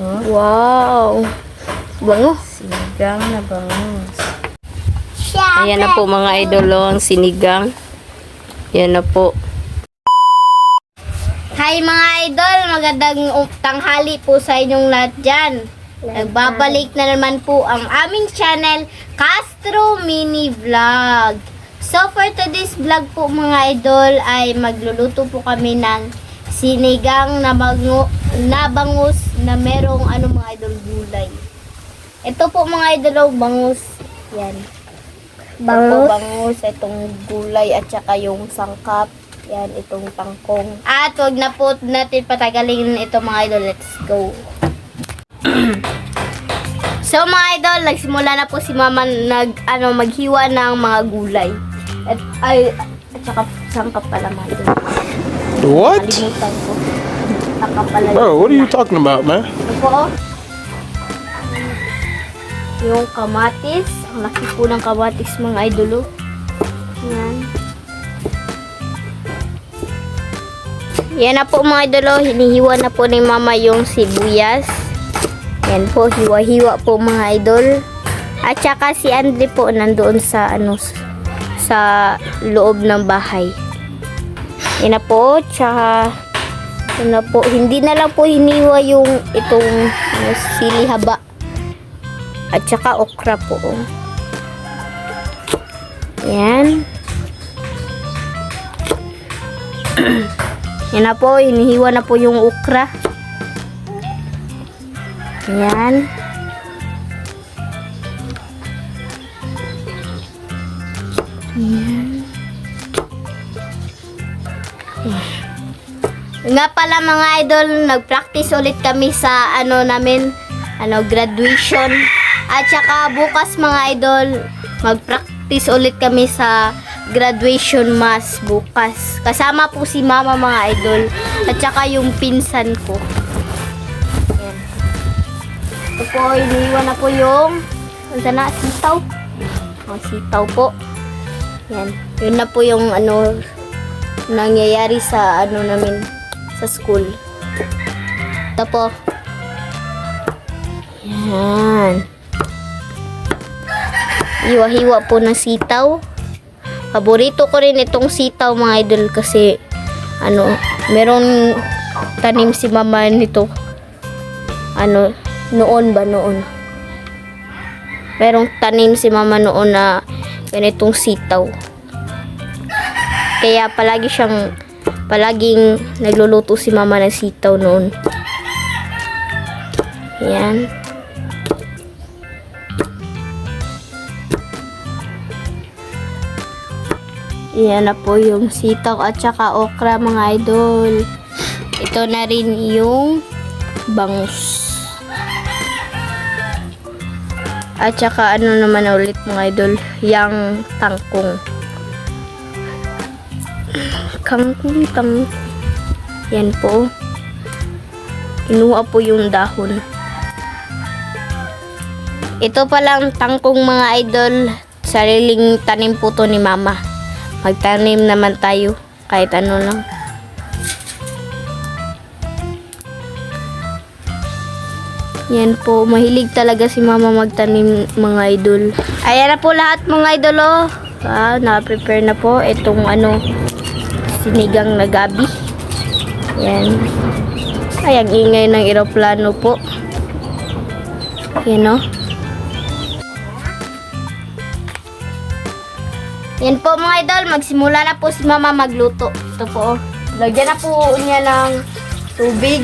Oh, Wow. Bango. sinigang na bangus. Ayan na po mga idol oh, ang sinigang. Ayan na po. Hi mga idol, magandang um- tanghali po sa inyong lahat dyan. Nagbabalik na naman po ang aming channel, Castro Mini Vlog. So for today's vlog po mga idol ay magluluto po kami ng sinigang na, bango, na bangus na merong ano mga idol gulay. Ito po mga idol oh, bangus. Yan. Bangus. bangus, itong gulay at saka yung sangkap. Yan, itong tangkong. At wag na po natin patagalin ito mga idol. Let's go. so mga idol, nagsimula na po si mama nag, ano, maghiwa ng mga gulay. At, ay, at saka sangkap pala mga idol. What? Kalimutan ko. Sangkap pala. Bro, what are you talking about, man? Ito po, oh. Yung kamatis. Ang laki po ng kamatis mga idolo. Yan. Yan na po mga idolo. Hinihiwa na po ni mama yung sibuyas. Yan po, hiwa-hiwa po mga idol. At saka si Andre po nandoon sa ano sa loob ng bahay. Yan na po, tsaka ito na po, hindi na lang po hiniwa yung itong ano, sili haba. At saka okra po. Yan. Yan na po, hinihiwa na po yung okra. Yan. Nga pala mga idol, nag-practice ulit kami sa ano namin, ano graduation. At saka bukas mga idol, mag-practice ulit kami sa graduation mass bukas. Kasama po si mama mga idol at saka yung pinsan ko. Ayan. Ito po, iniwan na po yung ano na, sitaw. O, sitaw po. Yan. Yun na po yung ano nangyayari sa ano namin sa school. Ito po. Yan. Hiwa-hiwa po ng sitaw. Paborito ko rin itong sitaw mga idol kasi ano, merong tanim si mama nito. Ano, noon ba noon? Merong tanim si mama noon na ganitong sitaw. Kaya palagi siyang palaging nagluluto si mama ng sitaw noon. Yan. Yan na po yung sitaw at saka okra mga idol. Ito na rin yung bangus. At saka ano naman ulit mga idol, yung tangkong. Kangkong tang. Yan po. Kinuha po yung dahon. Ito palang tangkong mga idol. Sariling tanim po to ni mama. Magtanim naman tayo. Kahit ano lang. Yan po, mahilig talaga si mama magtanim mga idol. Ayan na po lahat mga idol oh. Ah, na-prepare na po itong ano, sinigang na gabi. Yan. Ay, ang ingay ng eroplano po. Yan oh. Yan po mga idol, magsimula na po si mama magluto. Ito po oh. Lagyan na po niya ng tubig.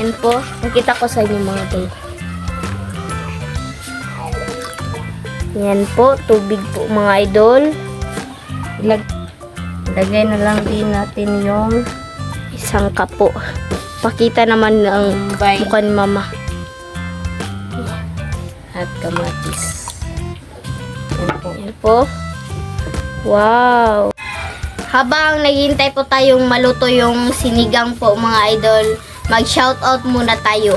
Yan po. Nakita ko sa inyo mga idol. Yan po, tubig po mga idol. Ilag Lagay na lang din natin yung Isang kapo. Pakita naman ang Bombay. mukha ni mama. at kamatis. Yan po. Yan po. Wow. Habang naghihintay po tayong maluto yung sinigang po mga idol, mag-shoutout muna tayo.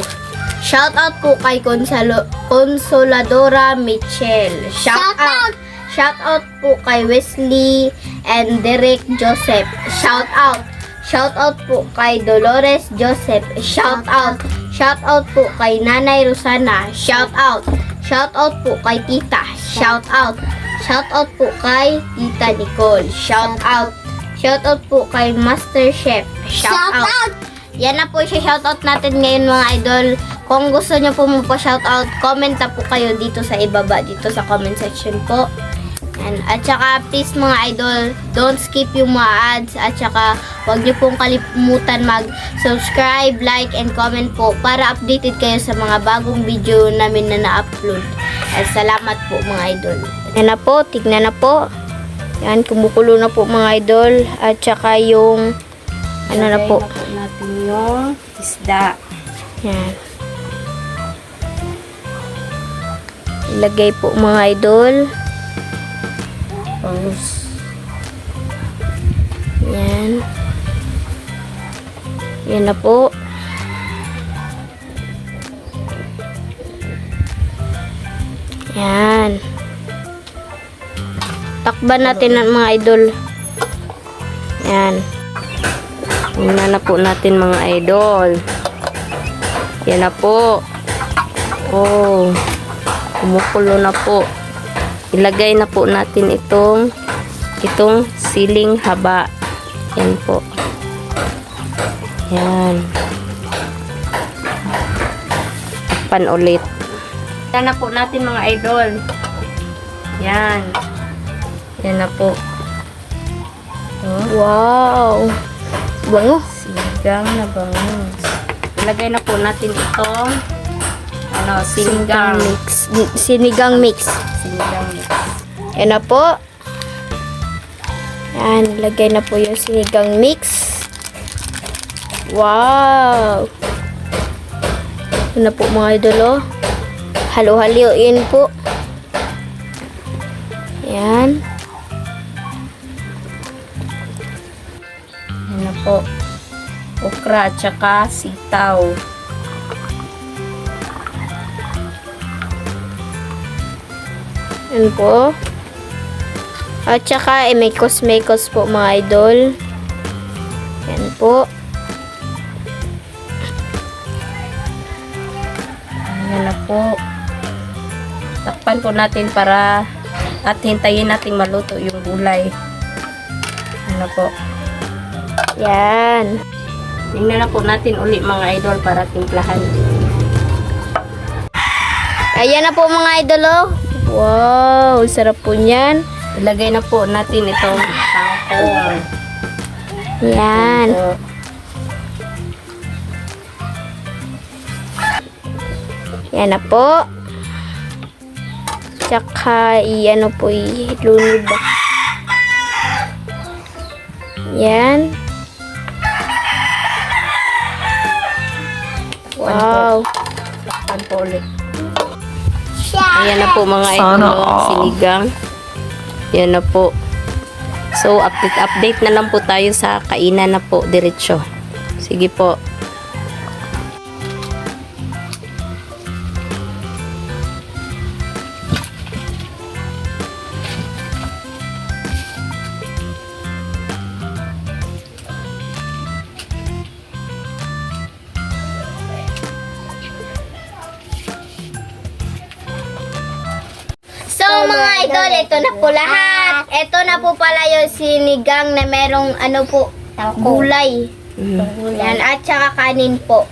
Shoutout po kay Consalo, Consoladora Michelle. Shoutout! Shoutout po kay Wesley and Derek Joseph. Shoutout! Shout out po kay Dolores Joseph. Shout out. Shout out po kay Nanay Rosana. Shout out. Shout out po kay Tita. Shout out. Shout out po kay Tita Nicole. Shout out. Shout out po kay Master Chef. Shout, out. Yan na po siya shoutout natin ngayon mga idol. Kung gusto nyo po mo po shoutout, comment na po kayo dito sa ibaba, dito sa comment section po. And, at saka please mga idol, don't skip yung mga ads. At saka huwag nyo pong kalimutan mag-subscribe, like, and comment po para updated kayo sa mga bagong video namin na na-upload. At salamat po mga idol. Yan na po, tignan na po. Yan, kumukulo na po mga idol. At saka yung, ano na po, na po natin yung isda. yan. Ilagay po mga idol. Tapos, Yan. Yan na po. Yan. Takban natin ang mga idol. Yan. Tingnan na po natin mga idol. Yan na po. Oh. Kumukulo na po. Ilagay na po natin itong itong siling haba. Yan po. Yan. Takpan ulit. Yan na po natin mga idol. Yan. Yan na po. Oh. Wow. Bango. Sinigang na bangus. Ilagay na po natin itong ano, sinigang. mix. Sinigang mix. Sinigang mix. Yan na po. Yan, lagay na po yung sinigang mix. Wow! Yan na po mga idol, oh. Halo-haloin po. Yan. Yan na po. Okra at saka sitaw. Yan po. At saka, eh, may cosmecos po mga idol. Yan po. Yan na po. Takpan po natin para at hintayin nating maluto yung gulay. Na po. Yan. Tingnan na po natin uli mga idol para timplahan. Ayan na po mga idol, oh. Wow, sarap po niyan. Ilagay na po natin itong tangkong. Yan. Yan na po. Tsaka, i-ano po, ilunod ba? Yan. Wow. Ayan na po mga idol, sinigang. Yan na po. So, update, update na lang po tayo sa kainan na po, diretsyo. Sige po. Idol, ito na po lahat. Ito na po pala yung sinigang na merong ano po, gulay. Mm. Yan, at saka kanin po.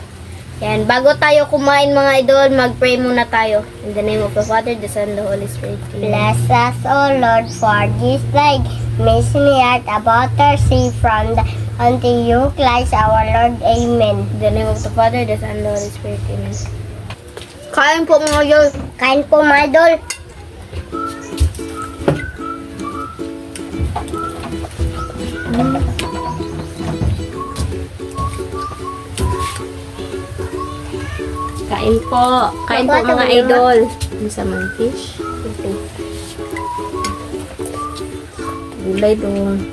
Yan, bago tayo kumain mga idol, mag-pray muna tayo. In the name of the Father, the Son, the Holy Spirit. Amen. Bless us, O Lord, for this day. Mission yet about our sea from the unto you, Christ our Lord. Amen. In the name of the Father, the Son, the Holy Spirit. Amen. Kain po mga idol. Kain po, my idol. Kain po. Kain po mga idol. Ano sa mga fish? Gulay doon.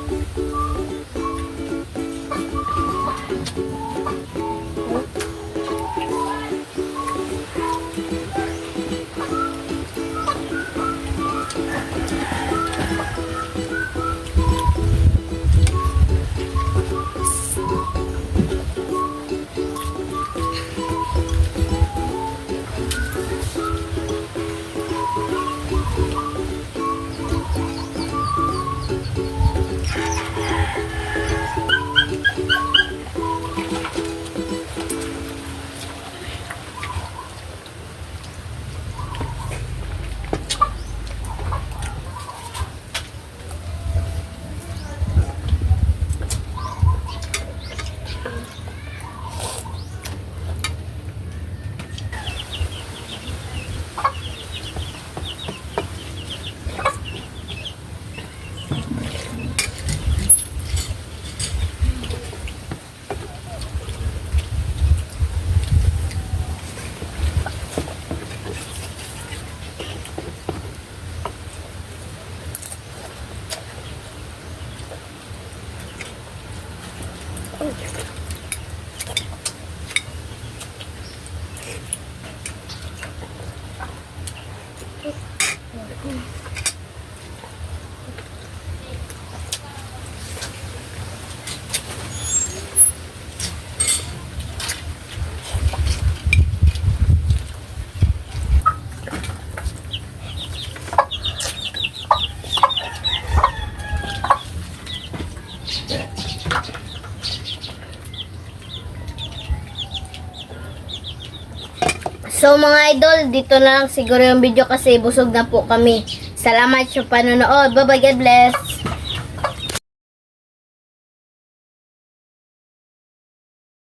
So mga idol, dito na lang siguro yung video kasi busog na po kami. Salamat sa panonood. Bye bye, God bless.